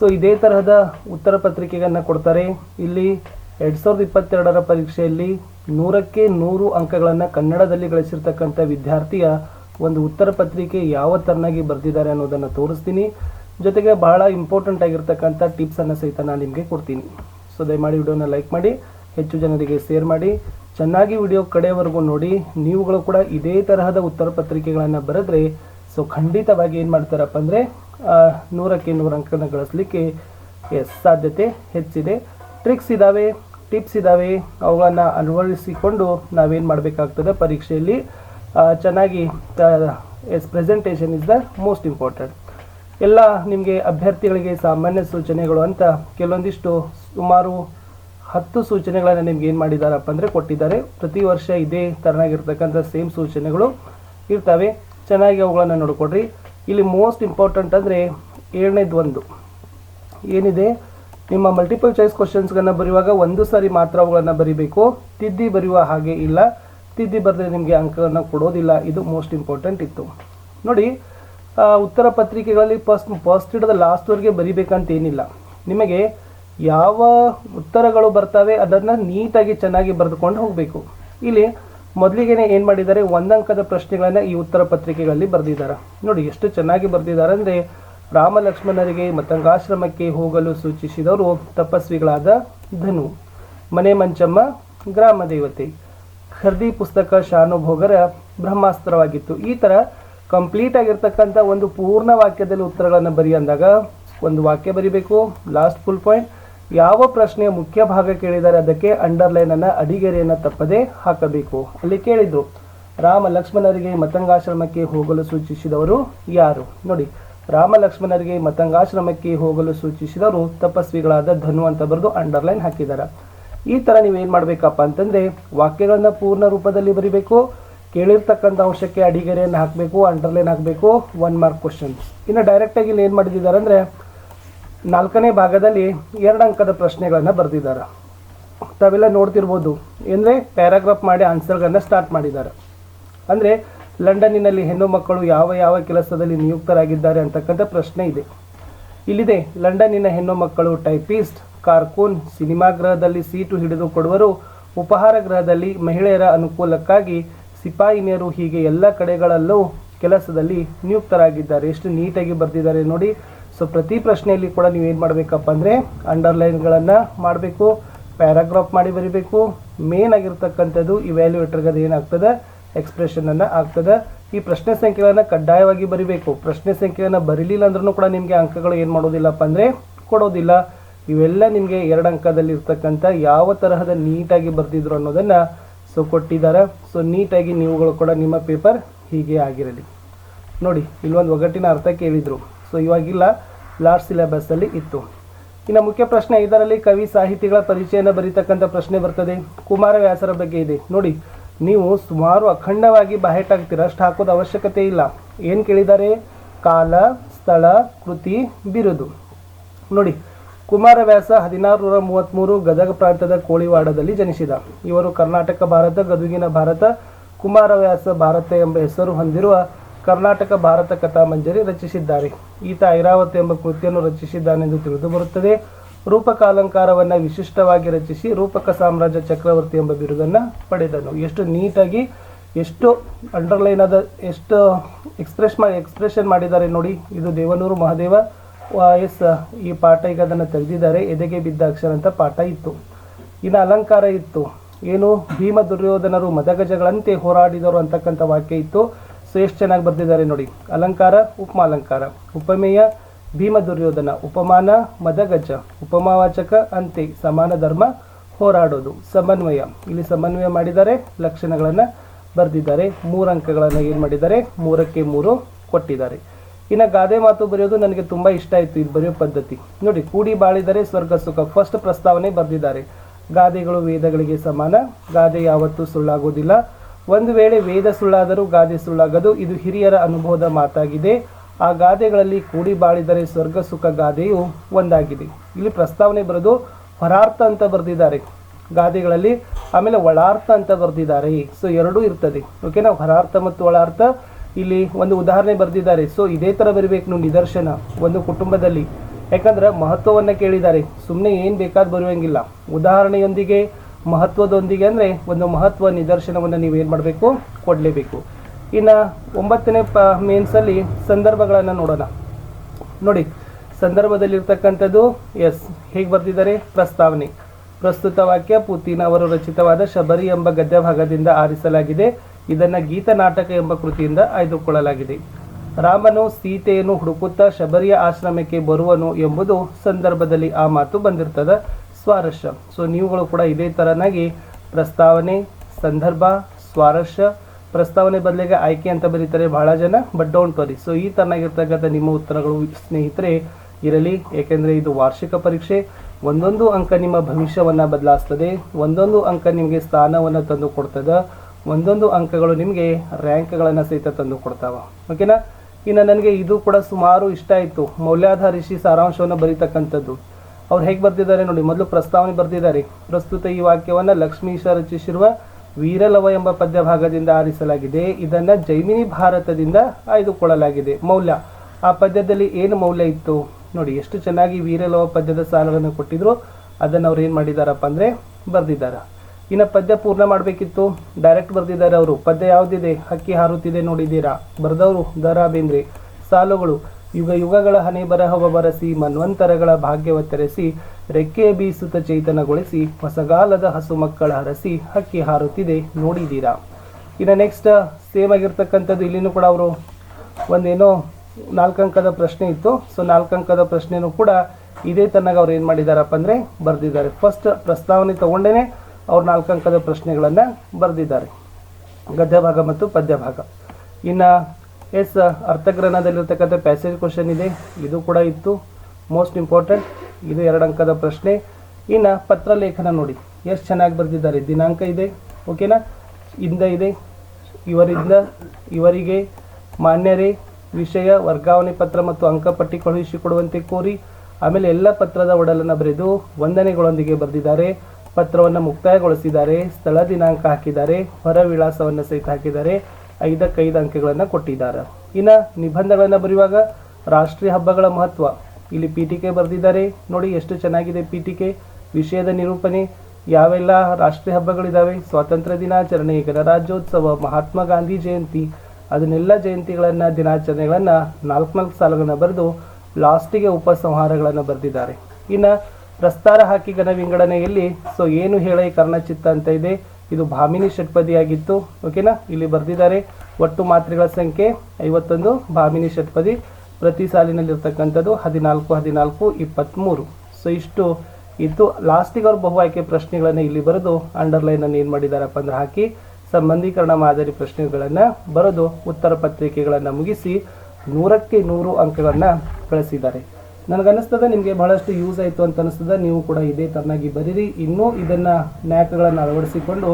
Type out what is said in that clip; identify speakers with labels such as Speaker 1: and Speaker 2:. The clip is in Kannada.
Speaker 1: ಸೊ ಇದೇ ತರಹದ ಉತ್ತರ ಪತ್ರಿಕೆಗಳನ್ನು ಕೊಡ್ತಾರೆ. ಇಲ್ಲಿ ಎರಡು ಸಾವಿರದ ಇಪ್ಪತ್ತೆರಡರ ಪರೀಕ್ಷೆಯಲ್ಲಿ ನೂರಕ್ಕೆ ನೂರು ಅಂಕಗಳನ್ನು ಕನ್ನಡದಲ್ಲಿ ಗಳಿಸಿರ್ತಕ್ಕಂಥ ವಿದ್ಯಾರ್ಥಿಯ ಒಂದು ಉತ್ತರ ಪತ್ರಿಕೆ ಯಾವ ತರನಾಗಿ ಬರೆದಿದ್ದಾರೆ ಅನ್ನೋದನ್ನು ತೋರಿಸ್ತೀನಿ. ಜೊತೆಗೆ ಬಹಳ ಇಂಪಾರ್ಟೆಂಟ್ ಆಗಿರ್ತಕ್ಕಂಥ ಟಿಪ್ಸನ್ನು ಸಹಿತ ನಾನು ನಿಮಗೆ ಕೊಡ್ತೀನಿ. ಸೊ ದಯಮಾಡಿ ವಿಡಿಯೋನ ಲೈಕ್ ಮಾಡಿ, ಹೆಚ್ಚು ಜನರಿಗೆ ಶೇರ್ ಮಾಡಿ, ಚೆನ್ನಾಗಿ ವಿಡಿಯೋ ಕಡೆಯವರೆಗೂ ನೋಡಿ, ನೀವುಗಳು ಕೂಡ ಇದೇ ತರಹದ ಉತ್ತರ ಪತ್ರಿಕೆಗಳನ್ನು ಬರೆದ್ರೆ ಸೊ ಖಂಡಿತವಾಗಿ ಏನು ಮಾಡ್ತಾರಪ್ಪ ಅಂದರೆ ನೂರಕ್ಕೆ ನೂರು ಅಂಕನ ಗಳಿಸ್ಲಿಕ್ಕೆ ಎಸ್ ಸಾಧ್ಯತೆ ಹೆಚ್ಚಿದೆ. ಟ್ರಿಕ್ಸ್ ಇದ್ದಾವೆ ಟಿಪ್ಸ್ ಇದ್ದಾವೆ ಅವುಗಳನ್ನು ಅಳವಡಿಸಿಕೊಂಡು ನಾವೇನು ಮಾಡಬೇಕಾಗ್ತದೆ ಪರೀಕ್ಷೆಯಲ್ಲಿ? ಚೆನ್ನಾಗಿ yes presentation is the most important ಎಲ್ಲ ನಿಮಗೆ ಅಭ್ಯರ್ಥಿಗಳಿಗೆ ಸಾಮಾನ್ಯ ಸೂಚನೆಗಳು ಅಂತ ಕೆಲವೊಂದಿಷ್ಟು ಸುಮಾರು ಹತ್ತು ಸೂಚನೆಗಳನ್ನು ನಿಮ್ಗೆ ಏನು ಮಾಡಿದಾರಪ್ಪ ಅಂದರೆ ಕೊಟ್ಟಿದ್ದಾರೆ. ಪ್ರತಿ ವರ್ಷ ಇದೇ ಥರನಾಗಿರ್ತಕ್ಕಂಥ ಸೇಮ್ ಸೂಚನೆಗಳು ಇರ್ತವೆ. ಚೆನ್ನಾಗಿ ಅವುಗಳನ್ನು ನೋಡಿಕೊಡ್ರಿ. ಇಲ್ಲಿ ಮೋಸ್ಟ್ ಇಂಪಾರ್ಟೆಂಟ್ ಅಂದರೆ ಏಳನೇದು ಒಂದು. ಏನಿದೆ? ನಿಮ್ಮ ಮಲ್ಟಿಪಲ್ ಚಾಯ್ಸ್ ಕ್ವಶನ್ಸ್ಗಳನ್ನ ಬರೆಯುವಾಗ ಒಂದು ಸಾರಿ ಮಾತ್ರ ಅವುಗಳನ್ನು ಬರಿಬೇಕು. ತಿದ್ದಿ ಬರೆಯುವ ಹಾಗೆ ಇಲ್ಲ. ತಿದ್ದಿ ಬರೆದ್ರೆ ನಿಮಗೆ ಅಂಕಗಳನ್ನು ಕೊಡೋದಿಲ್ಲ. ಇದು ಮೋಸ್ಟ್ ಇಂಪಾರ್ಟೆಂಟ್ ಇತ್ತು. ನೋಡಿ ಉತ್ತರ ಪತ್ರಿಕೆಗಳಲ್ಲಿ ಫಸ್ಟ್ ಫಸ್ಟ್ ಹಿಡಿದ ಲಾಸ್ಟ್ವರೆಗೆ ಬರಿಬೇಕಂತ ಏನಿಲ್ಲ ನಿಮಗೆ ಯಾವ ಉತ್ತರಗಳು ಬರ್ತವೆ ಅದನ್ನು ನೀಟಾಗಿ ಚೆನ್ನಾಗಿ ಬರೆದುಕೊಂಡು ಹೋಗಬೇಕು. ಇಲ್ಲಿ ಮೊದಲಿಗೆನೆ ಏನು ಮಾಡಿದ್ದಾರೆ? ಒಂದಂಕದ ಪ್ರಶ್ನೆಗಳನ್ನು ಈ ಉತ್ತರ ಪತ್ರಿಕೆಗಳಲ್ಲಿ ಬರೆದಿದ್ದಾರೆ. ನೋಡಿ, ಎಷ್ಟು ಚೆನ್ನಾಗಿ ಬರೆದಿದ್ದಾರೆ ಅಂದರೆ ರಾಮ ಲಕ್ಷ್ಮಣರಿಗೆ ಮತಂಗಾಶ್ರಮಕ್ಕೆ ಹೋಗಲು ಸೂಚಿಸಿದವರು ತಪಸ್ವಿಗಳಾದ ಧನು, ಮನೆ ಮಂಚಮ್ಮ, ಗ್ರಾಮ ದೇವತೆ. ಖರ್ದಿ ಪುಸ್ತಕ ಶಾನುಭೋಗರ ಬ್ರಹ್ಮಾಸ್ತ್ರವಾಗಿತ್ತು. ಈ ಥರ ಕಂಪ್ಲೀಟ್ ಆಗಿರ್ತಕ್ಕಂಥ ಒಂದು ಪೂರ್ಣ ವಾಕ್ಯದಲ್ಲಿ ಉತ್ತರಗಳನ್ನು ಬರಿ ಅಂದಾಗ ಒಂದು ವಾಕ್ಯ ಬರಿಬೇಕು. Last full point. ಯಾವ ಪ್ರಶ್ನೆ ಮುಖ್ಯ ಭಾಗ ಕೇಳಿದ್ದಾರೆ ಅದಕ್ಕೆ ಅಂಡರ್ಲೈನ್ ಅನ್ನ ಅಡಿಗೆರೆಯನ್ನು ತಪ್ಪದೆ ಹಾಕಬೇಕು. ಅಲ್ಲಿ ಕೇಳಿದ್ರು, ರಾಮ ಲಕ್ಷ್ಮಣರಿಗೆ ಮತಂಗಾಶ್ರಮಕ್ಕೆ ಹೋಗಲು ಸೂಚಿಸಿದವರು ಯಾರು? ನೋಡಿ, ರಾಮ ಲಕ್ಷ್ಮಣರಿಗೆ ಮತಂಗಾಶ್ರಮಕ್ಕೆ ಹೋಗಲು ಸೂಚಿಸಿದವರು ತಪಸ್ವಿಗಳಾದ ಧನು ಅಂತ ಬರೆದು ಅಂಡರ್ಲೈನ್ ಹಾಕಿದ್ದಾರೆ ಈ ಥರ ನೀವು ಏನು ಮಾಡಬೇಕಪ್ಪ ಅಂತಂದರೆ, ವಾಕ್ಯಗಳನ್ನು ಪೂರ್ಣ ರೂಪದಲ್ಲಿ ಬರಿಬೇಕು, ಕೇಳಿರ್ತಕ್ಕಂಥ ಅಂಶಕ್ಕೆ ಅಡಿಗೆರೆಯನ್ನು ಹಾಕಬೇಕು, ಅಂಡರ್ಲೈನ್ ಹಾಕಬೇಕು ಒನ್ ಮಾರ್ಕ್ ಕ್ವಶನ್ಸ್ ಇನ್ನು ಡೈರೆಕ್ಟಾಗಿ ಇಲ್ಲಿ ಏನು ಮಾಡಿದ್ದಾರೆ ಅಂದರೆ ನಾಲ್ಕನೇ ಭಾಗದಲ್ಲಿ ಎರಡು ಅಂಕದ ಪ್ರಶ್ನೆಗಳನ್ನು ಬರೆದಿದ್ದಾರೆ. ತಾವೆಲ್ಲ ನೋಡ್ತಿರ್ಬೋದು. ಎಂದರೆ ಪ್ಯಾರಾಗ್ರಾಫ್ ಮಾಡಿ ಆನ್ಸರ್ಗಳನ್ನು ಸ್ಟಾರ್ಟ್ ಮಾಡಿದ್ದಾರೆ. ಅಂದರೆ ಲಂಡನ್ನಿನಲ್ಲಿ ಹೆಣ್ಣು ಮಕ್ಕಳು ಯಾವ ಯಾವ ಕೆಲಸದಲ್ಲಿ ನಿಯುಕ್ತರಾಗಿದ್ದಾರೆ ಅಂತಕ್ಕಂಥ ಪ್ರಶ್ನೆ ಇದೆ. ಇಲ್ಲಿದೆ, ಲಂಡನ್ನಿನ ಹೆಣ್ಣು ಮಕ್ಕಳು ಟೈಪಿಸ್ಟ್, ಕಾರ್ಕೂನ್, ಸಿನಿಮಾ ಗೃಹದಲ್ಲಿ ಸೀಟು ಹಿಡಿದು ಕೊಡುವರು, ಉಪಹಾರ ಗೃಹದಲ್ಲಿ ಮಹಿಳೆಯರ ಅನುಕೂಲಕ್ಕಾಗಿ ಸಿಪಾಯಿನಿಯರು ಹೀಗೆ ಎಲ್ಲ ಕಡೆಗಳಲ್ಲೂ ಕೆಲಸದಲ್ಲಿ ನಿಯುಕ್ತರಾಗಿದ್ದಾರೆ. ಎಷ್ಟು ನೀಟಾಗಿ ಬರೆದಿದ್ದಾರೆ ನೋಡಿ. ಸೊ ಪ್ರತಿ ಪ್ರಶ್ನೆಯಲ್ಲಿ ಕೂಡ ನೀವು ಏನು ಮಾಡಬೇಕಪ್ಪ ಅಂದರೆ ಅಂಡರ್ಲೈನ್ಗಳನ್ನು ಮಾಡಬೇಕು, ಪ್ಯಾರಾಗ್ರಾಫ್ ಮಾಡಿ ಬರಿಬೇಕು. ಮೇನ್ ಆಗಿರ್ತಕ್ಕಂಥದ್ದು ಇವ್ಯಾಲ್ಯೂಯೇಟರ್ಗೆ ಅದು ಏನಾಗ್ತದೆ? ಎಕ್ಸ್ಪ್ರೆಷನನ್ನು ಆಗ್ತದೆ. ಈ ಪ್ರಶ್ನೆ ಸಂಖ್ಯೆಗಳನ್ನು ಕಡ್ಡಾಯವಾಗಿ ಬರಿಬೇಕು. ಪ್ರಶ್ನೆ ಸಂಖ್ಯೆಯನ್ನು ಬರೀಲಿಲ್ಲ ಅಂದ್ರೂ ಕೂಡ ನಿಮಗೆ ಅಂಕಗಳು ಏನು ಮಾಡೋದಿಲ್ಲಪ್ಪ ಅಂದರೆ ಕೊಡೋದಿಲ್ಲ. ಇವೆಲ್ಲ ನಿಮಗೆ ಎರಡು ಅಂಕದಲ್ಲಿ ಇರ್ತಕ್ಕಂಥ ಯಾವ ತರಹದ ನೀಟಾಗಿ ಬರೆದಿದ್ರು ಅನ್ನೋದನ್ನು ಸೊ ಕೊಟ್ಟಿದ್ದಾರೆ ಸೊ ನೀಟಾಗಿ ನೀವುಗಳು ಕೂಡ ನಿಮ್ಮ ಪೇಪರ್ ಹೀಗೆ ಆಗಿರಲಿ. ನೋಡಿ, ಇಲ್ಲೊಂದು ಒಗ್ಗಟ್ಟಿನ ಅರ್ಥ ಕೇಳಿದರು. ಸೊ ಇವಾಗಿಲ್ಲ. ಲಾಸ್ಟ್ ಸಿಲೆಬಸ್ಸಲ್ಲಿ ಇತ್ತು. ಇನ್ನು ಮುಖ್ಯ ಪ್ರಶ್ನೆ, ಇದರಲ್ಲಿ ಕವಿ ಸಾಹಿತಿಗಳ ಪರಿಚಯನ ಬರೀತಕ್ಕಂಥ ಪ್ರಶ್ನೆ ಬರ್ತದೆ. ಕುಮಾರವ್ಯಾಸರ ಬಗ್ಗೆ ಇದೆ. ನೋಡಿ, ನೀವು ಸುಮಾರು ಅಖಂಡವಾಗಿ ಬಾಹೆಟಾಗ್ತೀರ ಅಷ್ಟು ಹಾಕೋದು ಅವಶ್ಯಕತೆ ಇಲ್ಲ. ಏನು ಕೇಳಿದ್ದಾರೆ? ಕಾಲ, ಸ್ಥಳ, ಕೃತಿ, ಬಿರುದು. ನೋಡಿ ಕುಮಾರವ್ಯಾಸ ಹದಿನಾರು ನೂರ ಮೂವತ್ತ್ಮೂರು ಗದಗ ಪ್ರಾಂತದ ಕೋಳಿವಾಡದಲ್ಲಿ ಜನಿಸಿದ. ಇವರು ಕರ್ನಾಟಕ ಭಾರತ, ಗದುಗಿನ ಭಾರತ ಕುಮಾರವ್ಯಾಸ ಭಾರತ ಎಂಬ ಹೆಸರು ಹೊಂದಿರುವ ಕರ್ನಾಟಕ ಭಾರತ ಕಥಾಮಂಜರಿ ರಚಿಸಿದ್ದಾರೆ. ಈತ ಐರಾವತ ಎಂಬ ಕೃತಿಯನ್ನು ರಚಿಸಿದ್ದಾನೆಂದು ತಿಳಿದು ಬರುತ್ತದೆ. ರೂಪಕಾಲಂಕಾರವನ್ನು ವಿಶಿಷ್ಟವಾಗಿ ರಚಿಸಿ ರೂಪಕ ಸಾಮ್ರಾಜ್ಯ ಚಕ್ರವರ್ತಿ ಎಂಬ ಬಿರುದನ್ನು ಪಡೆದನು. ಎಷ್ಟು ನೀಟಾಗಿ, ಎಷ್ಟು ಅಂಡರ್ಲೈನ್ ಆದ, ಎಷ್ಟು ಎಕ್ಸ್ಪ್ರೆಸ್ ಮಾಡಿ ಎಕ್ಸ್ಪ್ರೆಷನ್ ಮಾಡಿದ್ದಾರೆ ನೋಡಿ. ಇದು ದೇವನೂರು ಮಹಾದೇವ ಎಸ್ ಈ ಪಾಠ ಈಗ ಅದನ್ನು ತೆಗೆದಿದ್ದಾರೆ. ಎದೆಗೆ ಬಿದ್ದ ಅಕ್ಷರ ಅಂತ ಪಾಠ ಇತ್ತು. ಇನ್ನು ಅಲಂಕಾರ ಇತ್ತು. ಏನು ಭೀಮ ದುರ್ಯೋಧನರು ಮದಗಜಗಳಂತೆ ಹೋರಾಡಿದರು ಅಂತಕ್ಕಂಥ ವಾಕ್ಯ ಇತ್ತು. ಸೊ ಚೆನ್ನಾಗಿ ಬರೆದಿದ್ದಾರೆ ನೋಡಿ. ಅಲಂಕಾರ ಉಪಮಾಲಂಕಾರ ಉಪಮೇಯ, ಭೀಮ ದುರ್ಯೋಧನ. ಉಪಮಾನ, ಮದಗಜ. ಉಪಮಾವಾಚಕ, ಅಂತೆ. ಸಮಾನ ಧರ್ಮ, ಹೋರಾಡೋದು. ಸಮನ್ವಯ. ಇಲ್ಲಿ ಸಮನ್ವಯ ಮಾಡಿದ್ದಾರೆ, ಲಕ್ಷಣಗಳನ್ನು ಬರೆದಿದ್ದಾರೆ, ಮೂರು ಅಂಕಗಳನ್ನು ಏನು ಮಾಡಿದ್ದಾರೆ, ಮೂರಕ್ಕೆ ಮೂರು ಕೊಟ್ಟಿದ್ದಾರೆ. ಇನ್ನು ಗಾದೆ ಮಾತು ಬರೆಯೋದು ನನಗೆ ತುಂಬ ಇಷ್ಟ ಆಯಿತು, ಇದು ಬರೆಯೋ ಪದ್ಧತಿ. ನೋಡಿ, ಕೂಡಿ ಬಾಳಿದರೆ ಸ್ವರ್ಗ ಸುಖ. ಫಸ್ಟ್ ಪ್ರಸ್ತಾವನೆ ಬರೆದಿದ್ದಾರೆ. ಗಾದೆಗಳು ವೇದಗಳಿಗೆ ಸಮಾನ. ಗಾದೆ ಯಾವತ್ತೂ ಸುಳ್ಳಾಗೋದಿಲ್ಲ. ಒಂದು ವೇಳೆ ವೇದ ಸುಳ್ಳಾದರೂ ಗಾದೆ ಸುಳ್ಳಾಗದು, ಇದು ಹಿರಿಯರ ಅನುಭವದ ಮಾತಾಗಿದೆ. ಆ ಗಾದೆಗಳಲ್ಲಿ ಕೂಡಿ ಬಾಳಿದರೆ ಸ್ವರ್ಗ ಸುಖ ಗಾದೆಯು ಒಂದಾಗಿದೆ. ಇಲ್ಲಿ ಪ್ರಸ್ತಾವನೆ ಬರೆದು ಹೊರಾರ್ಥ ಅಂತ ಬರೆದಿದ್ದಾರೆ. ಗಾದೆಗಳಲ್ಲಿ ಆಮೇಲೆ ಒಳಾರ್ಥ ಅಂತ ಬರೆದಿದ್ದಾರೆ. ಸೊ ಎರಡೂ ಇರ್ತದೆ. ಓಕೆನಾ ಹೊರಾರ್ಥ ಮತ್ತು ಒಳಾರ್ಥ ಇಲ್ಲಿ ಒಂದು ಉದಾಹರಣೆ ಬರೆದಿದ್ದಾರೆ. ಸೊ ಇದೇ ಥರ ಬರಬೇಕು ನಿದರ್ಶನ ಒಂದು ಕುಟುಂಬದಲ್ಲಿ. ಯಾಕಂದ್ರೆ ಮಹತ್ವವನ್ನು ಕೇಳಿದ್ದಾರೆ. ಸುಮ್ಮನೆ ಏನು ಬೇಕಾದ ಬರುವಂಗಿಲ್ಲ ಉದಾಹರಣೆಯೊಂದಿಗೆ ಮಹತ್ವದೊಂದಿಗೆ ಅಂದರೆ ಒಂದು ಮಹತ್ವ ನಿದರ್ಶನವನ್ನು ನೀವು ಏನು ಮಾಡಬೇಕು? ಕೊಡಲೇಬೇಕು. ಇನ್ನು ಒಂಬತ್ತನೇ ಪ ಮೇನ್ಸಲ್ಲಿ ಸಂದರ್ಭಗಳನ್ನು ನೋಡೋಣ. ನೋಡಿ, ಸಂದರ್ಭದಲ್ಲಿರ್ತಕ್ಕಂಥದ್ದು ಎಸ್ ಹೇಗೆ ಬರ್ತಿದ್ದಾರೆ ಪ್ರಸ್ತಾವನೆ. ಪ್ರಸ್ತುತ ವಾಕ್ಯ ಪುತೀನ್ ಅವರು ರಚಿತವಾದ ಶಬರಿ ಎಂಬ ಗದ್ಯ ಭಾಗದಿಂದ ಆರಿಸಲಾಗಿದೆ. ಇದನ್ನು ಗೀತ ನಾಟಕ ಎಂಬ ಕೃತಿಯಿಂದ ಆಯ್ದುಕೊಳ್ಳಲಾಗಿದೆ. ರಾಮನು ಸೀತೆಯನ್ನು ಹುಡುಕುತ್ತಾ ಶಬರಿಯ ಆಶ್ರಮಕ್ಕೆ ಬರುವನು ಎಂಬುದು ಸಂದರ್ಭದಲ್ಲಿ ಆ ಮಾತು ಬಂದಿರ್ತದ. ಸ್ವಾರಸ್ಯ. ಸೊ ನೀವುಗಳು ಕೂಡ ಇದೇ ತರನಾಗಿ ಪ್ರಸ್ತಾವನೆ, ಸಂದರ್ಭ, ಸ್ವಾರಸ್ಯ, ಪ್ರಸ್ತಾವನೆ ಬದಲಿಗೆ ಆಯ್ಕೆ ಅಂತ ಬರೀತಾರೆ ಬಹಳ ಜನ ಬಟ್ ಡೋಂಟ್ ವರಿ ಸೊ ಈ ಥರನಾಗಿರ್ತಕ್ಕಂಥ ನಿಮ್ಮ ಉತ್ತರಗಳು ಸ್ನೇಹಿತರೆ, ಇರಲಿ. ಏಕೆಂದರೆ ಇದು ವಾರ್ಷಿಕ ಪರೀಕ್ಷೆ. ಒಂದೊಂದು ಅಂಕ ನಿಮ್ಮ ಭವಿಷ್ಯವನ್ನು ಬದಲಾಯಿಸ್ತದೆ. ಒಂದೊಂದು ಅಂಕ ನಿಮಗೆ ಸ್ಥಾನವನ್ನು ತಂದು ಕೊಡ್ತದೆ. ಒಂದೊಂದು ಅಂಕಗಳು ನಿಮಗೆ ರ್ಯಾಂಕ್ಗಳನ್ನು ಸಹಿತ ತಂದು ಕೊಡ್ತಾವ. ಓಕೆನಾ ಇನ್ನು ನನಗೆ ಇದು ಕೂಡ ಸುಮಾರು ಇಷ್ಟ ಆಯಿತು. ಮೌಲ್ಯಾಧಾರಿಸಿ ಸಾರಾಂಶವನ್ನು ಬರೀತಕ್ಕಂಥದ್ದು. ಅವ್ರು ಹೇಗೆ ಬರ್ತಿದ್ದಾರೆ ನೋಡಿ, ಮೊದಲು ಪ್ರಸ್ತಾವನೆ ಬರೆದಿದ್ದಾರೆ ಪ್ರಸ್ತುತ ಈ ವಾಕ್ಯವನ್ನು ಲಕ್ಷ್ಮೀಶ ರಚಿಸಿರುವ ವೀರಲವ ಎಂಬ ಪದ್ಯ ಭಾಗದಿಂದ ಆರಿಸಲಾಗಿದೆ. ಇದನ್ನು ಜೈಮಿನಿ ಭಾರತದಿಂದ ಆಯ್ದುಕೊಳ್ಳಲಾಗಿದೆ. ಮೌಲ್ಯ. ಆ ಪದ್ಯದಲ್ಲಿ ಏನು ಮೌಲ್ಯ ಇತ್ತು? ನೋಡಿ, ಎಷ್ಟು ಚೆನ್ನಾಗಿ ವೀರಲವ ಪದ್ಯದ ಸಾಲಗಳನ್ನು ಕೊಟ್ಟಿದ್ರು. ಅದನ್ನು ಅವ್ರು ಏನು ಮಾಡಿದಾರಪ್ಪ ಅಂದರೆ ಬರೆದಿದ್ದಾರೆ ಇನ್ನು ಪದ್ಯ ಪೂರ್ಣ ಮಾಡಬೇಕಿತ್ತು. ಡೈರೆಕ್ಟ್ ಬರೆದಿದ್ದಾರೆ ಅವರು. ಪದ್ಯ ಯಾವುದಿದೆ? ಹಕ್ಕಿ ಹಾರುತ್ತಿದೆ ನೋಡಿದ್ದೀರಾ? ಬರೆದವರು ದ ರಾ ಬೇಂದ್ರೆ ಸಾಲುಗಳು. ಯುಗ ಯುಗಗಳ ಹಣೆ ಬರಹವ ಬರಸಿ ಮನ್ವಂತರಗಳ ಭಾಗ್ಯವ ತೆರೆಸಿ ರೆಕ್ಕೆ ಬೀಸುತ್ತ ಚೈತನಗೊಳಿಸಿ ಹೊಸಗಾಲದ ಹಸು ಮಕ್ಕಳ ಹರಸಿ ಹಕ್ಕಿ ಹಾರುತ್ತಿದೆ ನೋಡಿದ್ದೀರಾ ಇನ್ನು ನೆಕ್ಸ್ಟ್ ಸೇಮ್ ಆಗಿರ್ತಕ್ಕಂಥದ್ದು ಇಲ್ಲಿನೂ ಕೂಡ ಅವರು ಒಂದೇನೋ ನಾಲ್ಕಂಕದ ಪ್ರಶ್ನೆ ಇತ್ತು. ಸೊ ನಾಲ್ಕಂಕದ ಪ್ರಶ್ನೆನೂ ಕೂಡ ಇದೇ ತನಗ ಅವ್ರು ಏನು ಮಾಡಿದಾರಪ್ಪ ಅಂದರೆ ಬರೆದಿದ್ದಾರೆ. ಫಸ್ಟ್ ಪ್ರಸ್ತಾವನೆ ತಗೊಂಡೇನೆ ಅವ್ರು ನಾಲ್ಕಂಕದ ಪ್ರಶ್ನೆಗಳನ್ನು ಬರೆದಿದ್ದಾರೆ. ಗದ್ಯ ಭಾಗ ಮತ್ತು ಪದ್ಯ ಭಾಗ ಇನ್ನು ಎಸ್ ಅರ್ಥಗ್ರಹಣದಲ್ಲಿರ್ತಕ್ಕಂಥ ಪ್ಯಾಸೇಜ್ ಕ್ವಶನ್ ಇದೆ. ಇದು ಕೂಡ ಇತ್ತು. ಮೋಸ್ಟ್ ಇಂಪಾರ್ಟೆಂಟ್ ಇದು ಎರಡು ಅಂಕದ ಪ್ರಶ್ನೆ. ಇನ್ನು ಪತ್ರಲೇಖನ ನೋಡಿ. ಎಷ್ಟು ಚೆನ್ನಾಗಿ ಬರೆದಿದ್ದಾರೆ. ದಿನಾಂಕ ಇದೆ ಓಕೆನಾ ಇಂದ ಇದೆ. ಇವರಿಂದ, ಇವರಿಗೆ ಮಾನ್ಯರೇ ವಿಷಯ, ವರ್ಗಾವಣೆ ಪತ್ರ ಮತ್ತು ಅಂಕಪಟ್ಟಿ ಕಳುಹಿಸಿಕೊಡುವಂತೆ ಕೋರಿ ಆಮೇಲೆ ಎಲ್ಲ ಪತ್ರದ ಒಡಲನ್ನು ಬರೆದು ವಂದನೆಗಳೊಂದಿಗೆ ಬರೆದಿದ್ದಾರೆ. ಪತ್ರವನ್ನು ಮುಕ್ತಾಯಗೊಳಿಸಿದ್ದಾರೆ. ಸ್ಥಳ ದಿನಾಂಕ ಹಾಕಿದ್ದಾರೆ. ಹೊರ ವಿಳಾಸವನ್ನು ಸಹಿತ ಹಾಕಿದ್ದಾರೆ. ಐದಕ್ಕೈದು ಅಂಕಗಳನ್ನು ಕೊಟ್ಟಿದ್ದಾರೆ. ಇನ್ನು ನಿಬಂಧಗಳನ್ನು ಬರೆಯುವಾಗ ರಾಷ್ಟ್ರೀಯ ಹಬ್ಬಗಳ ಮಹತ್ವ. ಇಲ್ಲಿ ಪೀಠಿಕೆ ಬರೆದಿದ್ದಾರೆ. ನೋಡಿ ಎಷ್ಟು ಚೆನ್ನಾಗಿದೆ ಪೀಠಿಕೆ. ವಿಷಯದ ನಿರೂಪಣೆ. ಯಾವೆಲ್ಲ ರಾಷ್ಟ್ರೀಯ ಹಬ್ಬಗಳಿದ್ದಾವೆ ಸ್ವಾತಂತ್ರ್ಯ ದಿನಾಚರಣೆ, ಗಣರಾಜ್ಯೋತ್ಸವ, ಮಹಾತ್ಮ ಗಾಂಧಿ ಜಯಂತಿ. ಅದನ್ನೆಲ್ಲ ಜಯಂತಿಗಳನ್ನು, ದಿನಾಚರಣೆಗಳನ್ನು ನಾಲ್ಕು ನಾಲ್ಕು ಸಾಲುಗಳನ್ನು ಬರೆದು ಲಾಸ್ಟಿಗೆ ಉಪಸಂಹಾರಗಳನ್ನು ಬರೆದಿದ್ದಾರೆ. ಇನ್ನು ಪ್ರಸ್ತಾರ ಹಾಕಿ ಗಣ ವಿಂಗಡಣೆಯಲ್ಲಿ ಸೊ ಏನು ಹೇಳೈ ಕರ್ಣಚಿತ್ತ ಅಂತ ಇದೆ. ಇದು ಭಾಮಿನಿ ಷಟ್ಪದಿಯಾಗಿತ್ತು ಓಕೆನಾ ಇಲ್ಲಿ ಬರೆದಿದ್ದಾರೆ ಒಟ್ಟು ಮಾತ್ರೆಗಳ ಸಂಖ್ಯೆ ಐವತ್ತೊಂದು, ಭಾಮಿನಿ ಷಟ್ಪದಿ ಪ್ರತಿ ಸಾಲಿನಲ್ಲಿರ್ತಕ್ಕಂಥದ್ದು ಹದಿನಾಲ್ಕು ಹದಿನಾಲ್ಕು ಇಪ್ಪತ್ತ್ಮೂರು ಸೊ ಇಷ್ಟು ಇತ್ತು ಲಾಸ್ಟಿಗೆ ಅವ್ರು ಬಹು ಆಯ್ಕೆ ಪ್ರಶ್ನೆಗಳನ್ನು ಇಲ್ಲಿ ಬರೆದು ಅಂಡರ್ಲೈನನ್ನು ಏನು ಮಾಡಿದಾರಪ್ಪ ಅಂದ್ರೆ ಹಾಕಿ ಸಂಬಂಧೀಕರಣ ಮಾದರಿ ಪ್ರಶ್ನೆಗಳನ್ನು ಬರೆದು ಉತ್ತರ ಪತ್ರಿಕೆಗಳನ್ನು ಮುಗಿಸಿ ನೂರಕ್ಕೆ ನೂರು ಅಂಕಗಳನ್ನು ಗಳಿಸಿದ್ದಾರೆ ನನಗನ್ನಿಸ್ತದೆ ನಿಮಗೆ ಬಹಳಷ್ಟು ಯೂಸ್ ಆಯಿತು ಅಂತ ಅನಿಸ್ತದೆ, ನೀವು ಕೂಡ ಇದೇ ತರನಾಗಿ ಬರೀರಿ. ಇನ್ನೂ ಇದನ್ನು ನ್ಯಾಕ್ಗಳನ್ನು ಅಳವಡಿಸಿಕೊಂಡು